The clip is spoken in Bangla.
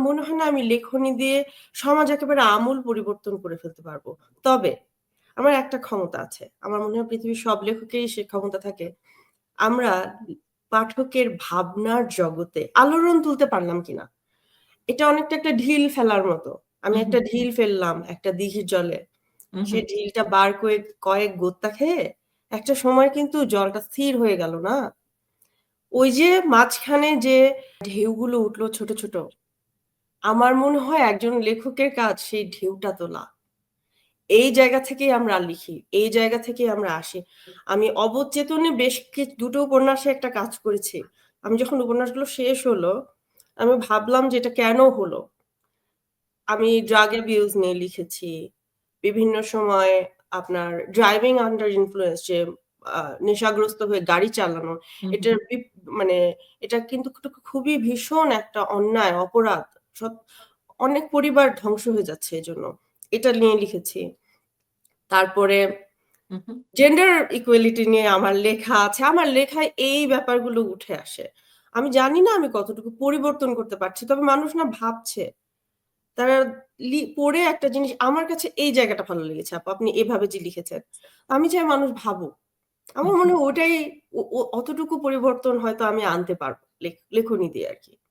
মনে হয় না আমি লেখনী দিয়ে সমাজ একেবারে আমূল পরিবর্তন করে ফেলতে পারব। তবে আমার একটা ক্ষমতা আছে। আমার মনে হয় পৃথিবীর সব লেখকেরই সে ক্ষমতা থাকে। আমরা পাঠকের ভাবনার জগতে আলোড়ন তুলতে পারলাম কিনা। এটা অনেকটা একটা ঢিল ফেলার মতো। আমি একটা ঢিল ফেললাম একটা দিঘির জলে। সে ঢিলটা বার কয়েক কয়েক গোত্তা খেয়ে একটা সময় কিন্তু জলটা স্থির হয়ে গেল না? ওই যে মাঝখানে যে ঢেউগুলো উঠল ছোট, ছোট। আমার মনে হয় একজন লেখকের কাজ সেই ঢেউটা তোলা। এই জায়গা থেকেই আমরা লিখি। এই জায়গা থেকেই আমরা আসি। আমি অবচেতনে বেশ কি ২ টো উপন্যাসে একটা কাজ করেছি। আমি যখন উপন্যাসগুলো শেষ হলো, আমি ভাবলাম যে এটা কেন হলো? আমি ড্রাগ অ্যাবিউজ নিয়ে লিখেছি। বিভিন্ন সময় আপনার ড্রাইভিং আন্ডার ইনফ্লুয়েন্স যে নেশাগ্রস্ত হয়ে গাড়ি চালানো। এটার মানে এটা কিন্তু খুবই ভীষণ একটা অন্যায়, অপরাধ। অনেক পরিবার ধ্বংস হয়ে যাচ্ছে এজন্য। এটা নিয়ে লিখেছি। তারপরে। জেন্ডার ইকুয়ালিটি নিয়ে আমার লেখা আছে। আমার লেখায় এই ব্যাপারগুলো উঠে আসে। আমি জানি না আমি কতটুকু পরিবর্তন করতে পারছি। তবে মানুষ না ভাবছে। তারা পড়ে একটা জিনিস আমার কাছে এই জায়গাটা ভালো লেগেছে আপু। আপনি এভাবে যে লিখেছেন। আমি চাই মানুষ ভাবুক। আমার মনে হয় ওটাই অতটুকু পরিবর্তন হয়তো আমি আনতে পারব লেখ লেখনী দিয়ে আরকি।